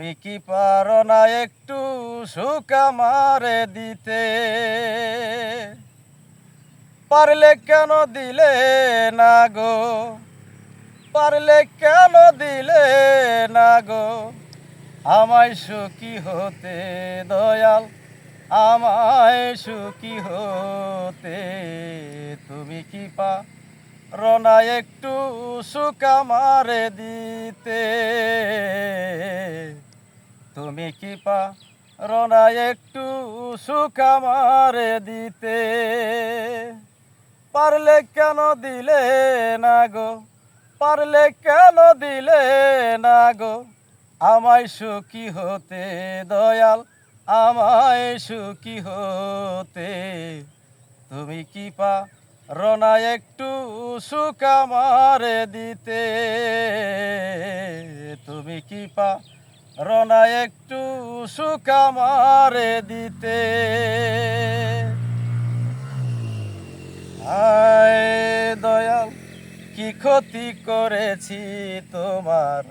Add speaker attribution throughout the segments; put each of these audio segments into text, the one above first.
Speaker 1: তুমি কি পারো না একটু সুখ আমারে দিতে? পারলে কেন দিলে না গো? পারলে কেন দিলে না গো? আমায় সুখী হতে দয়াল, আমায় সুখী হতে তুমি কি পা রনা একটু সুখ আমারে দিতে? তুমি কি পা রনা একটু সুখ দিতে? পারলে কেন দিলে না গো? পারলে কেন দিলে না গো? আমায় সুখী হতে দয়াল, আমায় সুখী হতে। তুমি কি পা রনা একটু সুখ দিতে? তুমি কি পা রনা একটু সুখ আমারে দিতে। আয় দয়াল, কি ক্ষতি করেছি তোমার?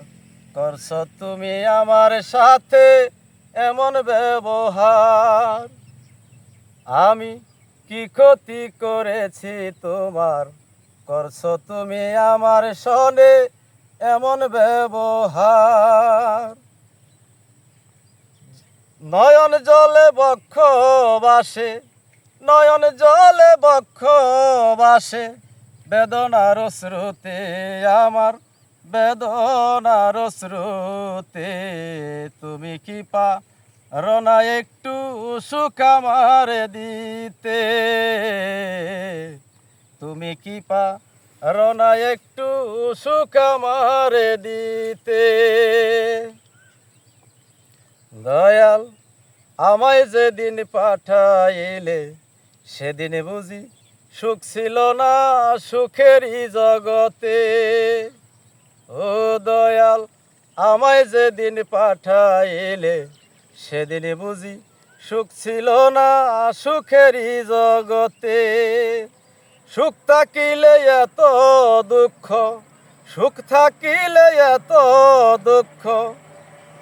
Speaker 1: করছ তুমি আমার সাথে এমন ব্যবহার। আমি কি ক্ষতি করেছি তোমার? করছ তুমি আমার সনে এমন ব্যবহার। নয়ন জলে বক্ষ বাসে নয়ন জলে বক্ষ বাসে বেদনার স্রোতে আমার, বেদনার স্রোতে তুমি কি পা রনা একটু সুখ দিতে? তুমি কি পা রনা একটু সুখ আমারে দিতে? দয়াল, আমায় যেদিন পাঠাইলে, সেদিন বুঝি সুখ ছিল না সুখেরই জগতে। ও দয়াল, আমায় যেদিন পাঠাইলে, সেদিন বুঝি সুখ ছিল না সুখেরই জগতে। সুখ থাকিলে এত দুঃখ, সুখ থাকিলে এত দুঃখ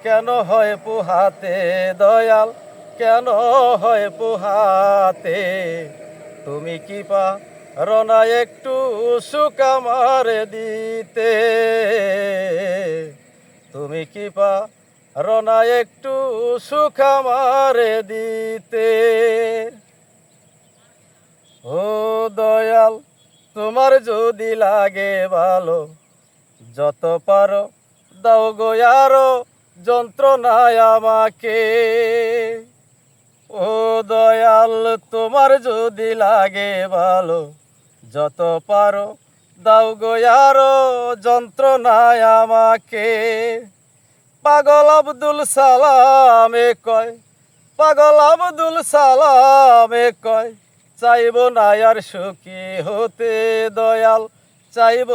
Speaker 1: কেন হয় পোহাতে দয়াল? কেন হয় পোহাতে? তুমি কি পা রনা একটু সুখ আমারে দিতে? তুমি কি পা রনা একটু সুখ আমারে দিতে? ও দয়াল, তোমার যদি লাগে ভালো, যত পারো দাও গো আরও যন্ত্রণায় আমাকে। ও দয়াল, তোমার যদি লাগে ভালো, যত পারো দাও গো আরও যন্ত্রণায় আমাকে। পাগল আব্দুল সালামে কয়, পাগল আব্দুল সালামে কয়, চাইব না আর সুখী হতে। দয়াল, চাইব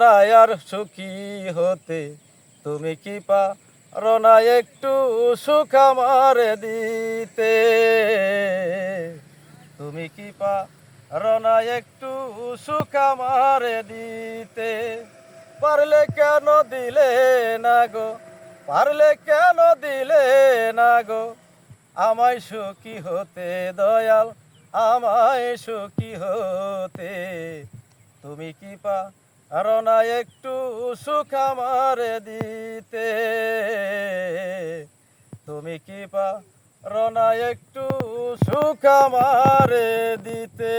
Speaker 1: না আর সুখী হতে। তুমি কি পা রনা একটু সুখ আমারে দিতে। তুমি কি পা রনা একটু সুখ আমারে দিতে। পারলে কেন দিলে না গো? পারলে কেন দিলে না গো? আমায় সুখী হতে দয়াল, আমায় সুখী হতে। তুমি কি পা রনা একটু সুখ আমার দিতে। তুমি কি পা রনা একটু সুখ আমার দিতে?